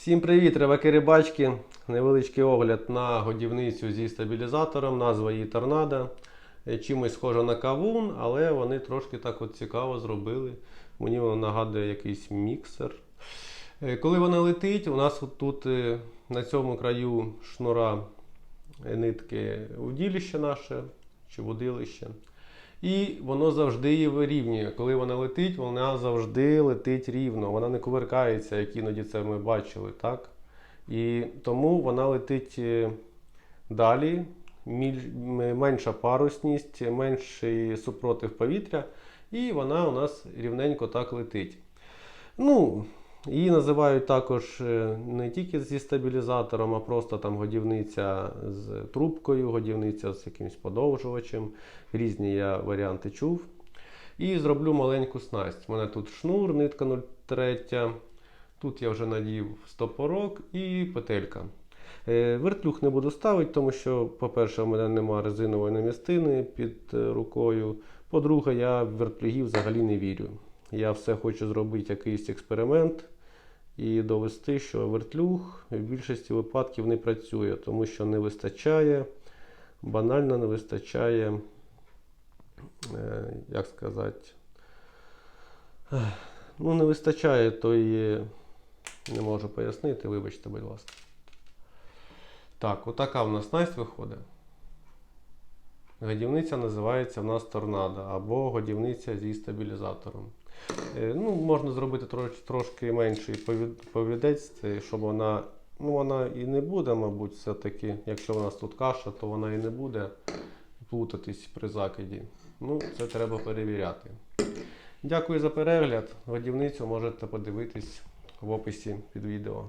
Всім привіт, рибаки рибачки. Невеличкий огляд на годівницю зі стабілізатором. Назва її торнадо. Е, Чимось схожа на кавун, але вони трошки так от цікаво зробили. Мені воно нагадує якийсь міксер. Е, Коли вона летить, у нас тут е, на цьому краю шнура нитки удилище наше чи водилище. І воно завжди її вирівнює. Коли вона летить, вона завжди летить рівно. Вона не кувиркається, як іноді це ми бачили, так? І тому вона летить е, далі, менша парусність, менший супротив повітря, і вона у нас рівненько так летить. Ну, її називають також е, не тільки зі стабілізатором, а просто там годівниця з трубкою, годівниця з якимось подовжувачем. Різні я варіанти чув. І зроблю маленьку снасть. У мене тут шнур, нитка 0,3. Тут я вже надів стопорок і петелька. Е, Вертлюг не буду ставити, тому що, по-перше, у мене немає резинової намістини під е, рукою. По-друге, я вертлюгів взагалі не вірю. Я все хочу зробити якийсь експеримент і довести, що вертлюг в більшості випадків не працює, тому що не вистачає, банально не вистачає, е, як сказати, ну не вистачає тої, не можу пояснити, вибачте, будь ласка. Так, отака в нас насть виходить. Годівниця називається в нас торнадо або годівниця зі стабілізатором. Е, Ну, можна зробити трош, трошки менший повід- повідець, щоб вона. Ну, вона і не буде, мабуть, все-таки. Якщо у нас тут каша, то вона і не буде плутатись при закиді. Ну, це треба перевіряти. Дякую за перегляд. Годівницю можете подивитись в описі під відео.